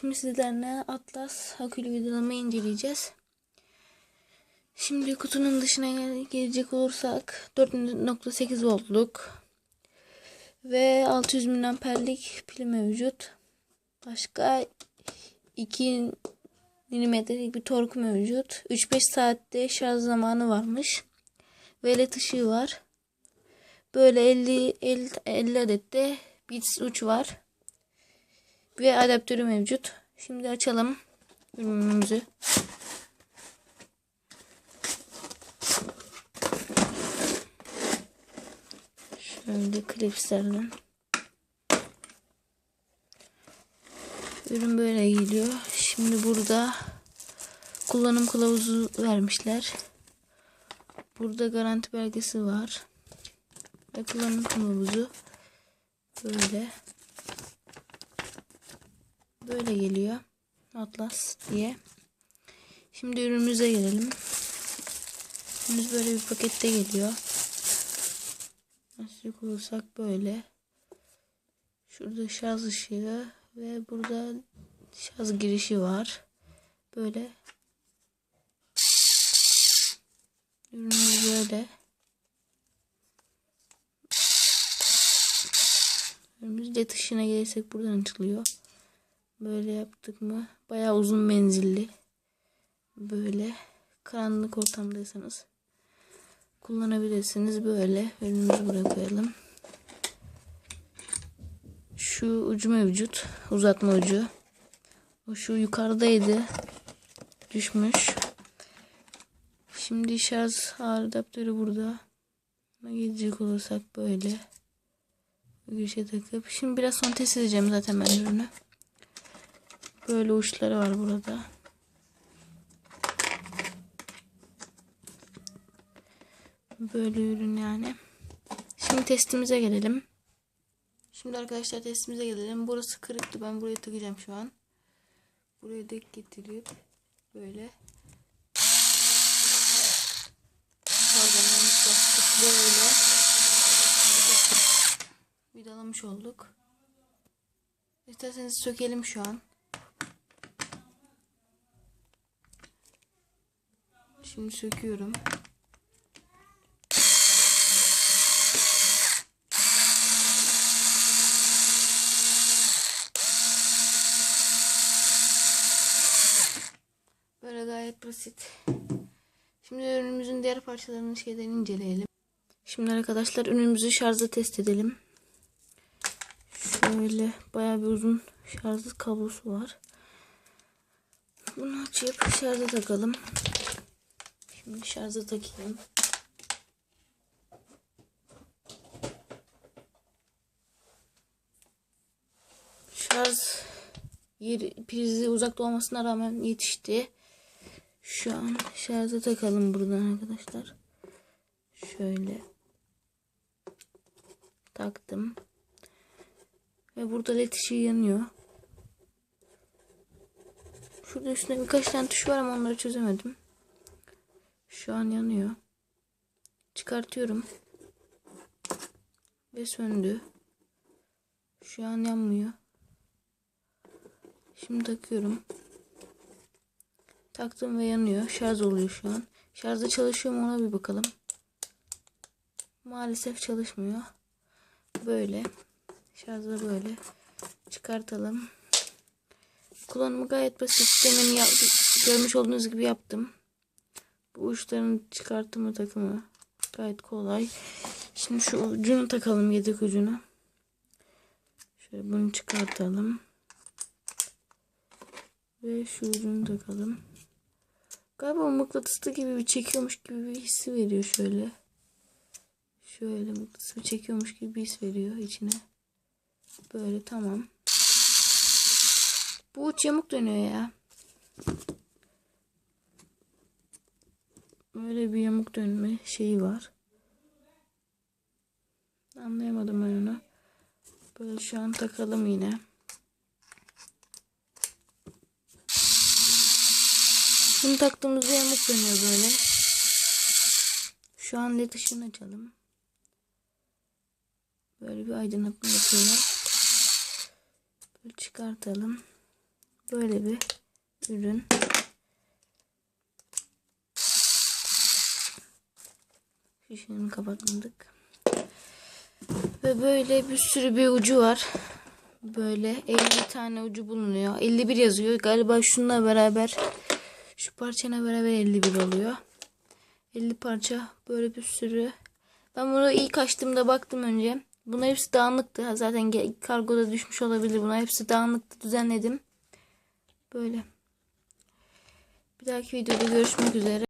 Şimdi sizlerle Atlas akülü vidalamayı inceleyeceğiz. Şimdi kutunun dışına gel- gelecek olursak 4.8 voltluk ve 600 miliamperlik pili mevcut. Başka 2 milimetrelik bir tork mevcut. 3-5 saatte şarj zamanı varmış. Ve led ışığı var. Böyle 50 50, 50 adet de bits uç var. Ve adaptörü mevcut. Şimdi açalım ürünümüzü. Şöyle klipslerle. Ürün böyle geliyor. Şimdi burada kullanım kılavuzu vermişler. Burada garanti belgesi var. Ve kullanım kılavuzu böyle. Böyle geliyor. Atlas diye. Şimdi ürünümüze gelelim. Ürünümüz böyle bir pakette geliyor. Nasıl olursak böyle. Şurada şarj ışığı ve burada şarj girişi var. Böyle. Ürünümüz böyle. Ürünümüz led ışığına gelirsek buradan açılıyor. Böyle yaptık mı bayağı uzun menzilli. Böyle karanlık ortamdaysanız kullanabilirsiniz. Böyle ürünümüzü buraya koyalım. Şu ucu mevcut. Uzatma ucu. O şu yukarıdaydı. Düşmüş. Şimdi şarj adaptörü burada. Buna gelecek olursak böyle. Girişe takıp. Şimdi biraz sonra test edeceğim zaten ben ürünü. Böyle uçları var burada. Böyle ürün yani. Şimdi testimize gelelim. Şimdi arkadaşlar testimize gelelim. Burası kırıktı. Ben buraya takacağım şu an. Buraya dek getirip böyle böyle vidalamış olduk. İsterseniz sökelim şu an. Şimdi söküyorum. Böyle gayet basit. Şimdi ürünümüzün diğer parçalarını şeyden inceleyelim. Şimdi arkadaşlar ürünümüzü şarjda test edelim. Şöyle bayağı bir uzun şarj kablosu var. Bunu açıp şarja takalım. Şimdi şarja takayım. Şarj yeri prizi uzakta olmasına rağmen yetişti. Şu an şarja takalım buradan arkadaşlar. Şöyle taktım. Ve burada led ışığı yanıyor. Şurada üstünde birkaç tane tuş var ama onları çözemedim. Şu an yanıyor. Çıkartıyorum. Ve söndü. Şu an yanmıyor. Şimdi takıyorum. Taktım ve yanıyor. Şarj oluyor şu an. Şarjda çalışıyor mu ona bir bakalım. Maalesef çalışmıyor. Böyle. Şarjda böyle. Çıkartalım. Kullanımı gayet basit. Demin görmüş olduğunuz gibi yaptım. Bu uçların çıkartımı takımı gayet kolay. Şimdi şu ucunu takalım yedek ucunu. Şöyle bunu çıkartalım. Ve şu ucunu takalım. Galiba mıknatıslı gibi bir çekiyormuş gibi bir hissi veriyor şöyle. Şöyle mıknatısı çekiyormuş gibi bir his veriyor içine. Böyle tamam. Bu uç yamuk dönüyor ya. Böyle bir yamuk dönme şeyi var. Anlayamadım ben onu. Böyle şu an takalım yine. Bunu taktığımızda yamuk dönüyor böyle. Şu an led ışığını açalım. Böyle bir aydınlatma yapıyorlar. Böyle çıkartalım. Böyle bir ürün. Şişini kapatmadık. Ve böyle bir sürü bir ucu var. Böyle 50 tane ucu bulunuyor. 51 yazıyor. Galiba şununla beraber şu parçayla beraber 51 oluyor. 50 parça böyle bir sürü. Ben bunu ilk açtığımda baktım önce. Bunlar hepsi dağınıktı. Zaten kargoda düşmüş olabilir. Bunlar hepsi dağınıktı. Düzenledim. Böyle. Bir dahaki videoda görüşmek üzere.